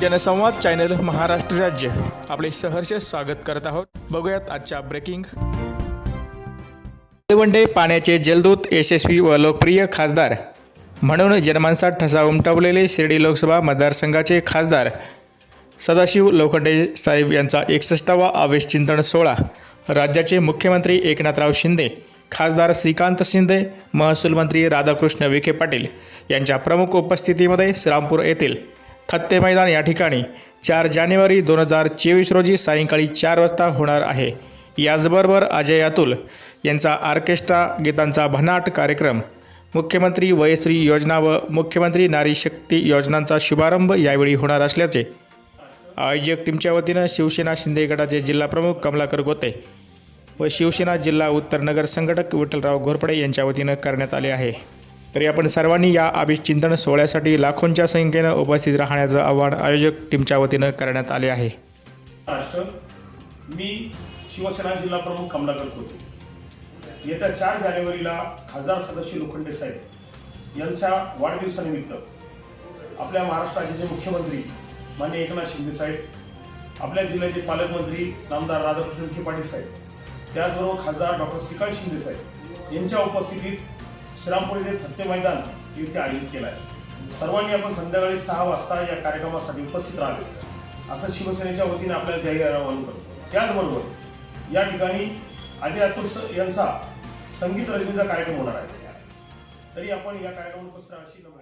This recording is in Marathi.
जनसंवाद चॅनल महाराष्ट्र राज्य. आपले सहर्ष स्वागत करत आहोत. बघूयात आजच्या ब्रेकिंग निळवंडे पाण्याचे जलदूत यशस्वी व लोकप्रिय खासदार. म्हणून जनमानसात ठसा उमटवलेले शिर्डी लोकसभा मतदारसंघाचे खासदार. सदाशिव लोखंडे साहेब यांचा एकसष्टावा आवेश चिंतन सोहळा. राज्याचे मुख्यमंत्री एकनाथराव शिंदे खासदार श्रीकांत शिंदे महसूल मंत्री राधाकृष्ण विखे पाटील यांच्या प्रमुख उपस्थितीमध्ये श्रामपूर येथील खत्ते मैदान या ठिकाणी. चार जानेवारी दोन हजार चोवीस रोजी सायंकाळी चार वाजता होणार आहे. याचबरोबर अजय अतुल यांचा ऑर्केस्ट्रा गीतांचा भन्नाट कार्यक्रम. मुख्यमंत्री वयश्री योजना व मुख्यमंत्री नारी शक्ती योजनांचा शुभारंभ यावेळी होणार असल्याचे आयोजक टीमच्या वतीनं शिवसेना शिंदे गटाचे जिल्हाप्रमुख कमलाकर गोते व शिवसेना जिल्हा उत्तर नगर संघटक विठ्ठलराव घोरपडे यांच्या वतीनं करण्यात आले आहे. तरी आपण सर्वांनी या अभिचिंतन सोहळ्यासाठी लाखोंच्या संख्येनं उपस्थित राहण्याचं आवाहन आयोजक टीमच्या वतीनं करण्यात आले आहे. महाराष्ट्र मी शिवसेना जिल्हा प्रमुख कमलाकर होते येत्या चार जानेवारीला खासदार सदस्य लोखंडे साहेब यांच्या वाढदिवसानिमित्त आपल्या महाराष्ट्र राज्याचे मुख्यमंत्री मान्य एकनाथ शिंदे साहेब आपल्या जिल्ह्याचे पालकमंत्री नामदार राधाकृष्ण विखे पाटील साहेब त्याचबरोबर खासदार डॉक्टर श्रीकांत शिंदे साहेब यांच्या उपस्थितीत श्रीरामपूर येथे थत्ते मैदान येथे आयोजित केलं आहे सर्वांनी आपण संध्याकाळी सहा वाजता या कार्यक्रमासाठी उपस्थित राहावे. असं शिवसेनेच्या वतीने आपल्याला जाहीर आवाहन करतो. त्याचबरोबर या ठिकाणी अजय अतुल यांचा संगीत रजनीचा कार्यक्रम होणार आहे. तरी आपण या कार्यक्रमात उपस्थित अशी नम्र